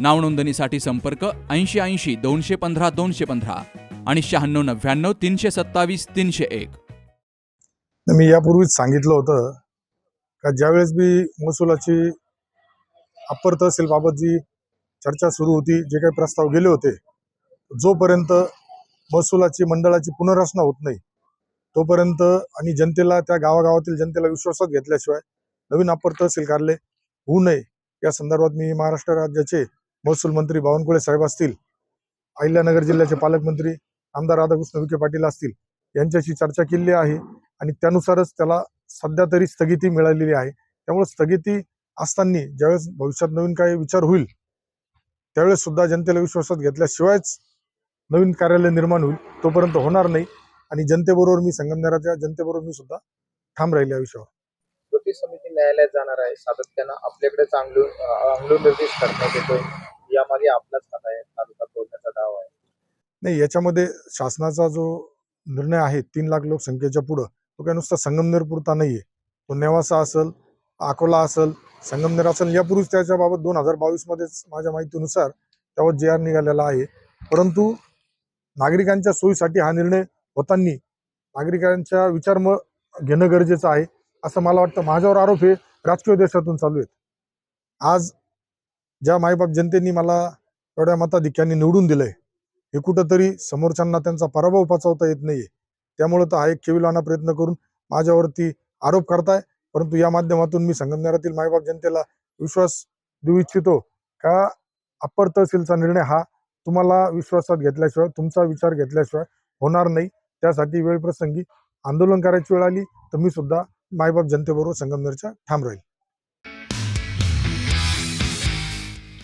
नावनोंदणीसाठी संपर्क ऐंशी ऐंशी दोनशे पंधरा दोनशे पंधरा आणि शहाण्णव नव्याण्णव तीनशे सत्तावीस तीनशे एक. तर मी यापूर्वीच सांगितलं होतं का ज्यावेळेस मी महसुलाची अप्पर तहसीलबाबत जी चर्चा सुरू होती जे काही प्रस्ताव गेले होते जोपर्यंत महसुलाची मंडळाची पुनर्रचना होत नाही तोपर्यंत आणि जनतेला त्या गावागावातील जनतेला विश्वासात घेतल्याशिवाय नवीन अप्पर तहसील कार्यालय होऊ नये. या संदर्भात मी महाराष्ट्र राज्याचे महसूल मंत्री बावनकुळे साहेब असतील अहिल्यानगर जिल्ह्याचे पालकमंत्री आमदार राधाकृष्ण विखे पाटील असतील यांच्याशी चर्चा केली आहे आणि त्यानुसारच त्याला सध्या तरी स्थगिती मिळालेली आहे. त्यामुळे स्थगिती असताना ज्यावेळेस भविष्यात नवीन काही विचार होईल त्यावेळेस सुद्धा जनतेला विश्वासात घेतल्याशिवायच नवीन कार्यालय निर्माण होईल तोपर्यंत होणार नाही. आणि जनतेबरोबर मी संगमनेराच्या जनतेबरोबर मी सुद्धा ठाम राहील या विषयावर. कृती समिती न्यायालयात जाणार आहे. सातत्यानं आपल्याकडे चांगलं निर्देश करण्यात येतोय. यामागे आपलाच हात आहे तालुका तोडण्याचा डाव आहे. नाही याच्यामध्ये शासनाचा जो निर्णय आहे तीन लाख लोकसंख्येच्या पुढं तो काय नुसता संगमनेर पुरता नाहीये. तो नेवासा असेल अकोला असेल संगमनेर असेल यापूर्वीच त्याच्याबाबत दोन हजार बावीस मध्येच माझ्या माहितीनुसार त्यावर जे आर निघालेला आहे. परंतु नागरिकांच्या सोयीसाठी हा निर्णय होताना नागरिकांच्या विचार म घेणं गरजेचं आहे असं मला वाटतं. माझ्यावर आरोप हे राजकीय देशातून चालू आहेत. आज ज्या मायबाप जनतेने मला एवढ्या मताधिक्याने निवडून दिलंय हे कुठंतरी समोरच्यांना त्यांचा पराभव पचवता येत नाहीये. त्यामुळे तर हा एक खेळवाना प्रयत्न करून माझ्यावरती आरोप करताय परंतु या माध्यमातून मी संगमनेरातील मायबाप जनतेला विश्वास देऊ इच्छितो का? अप्पर तहसीलचा निर्णय हा तुम्हाला विश्वासात घेतल्याशिवाय तुमचा विचार घेतल्याशिवाय होणार नाही. त्यासाठी वेळप्रसंगी आंदोलन करायची वेळ आली तर मी सुद्धा मायबाप जनतेबरोबर संगमनेरच्या ठाम राहील.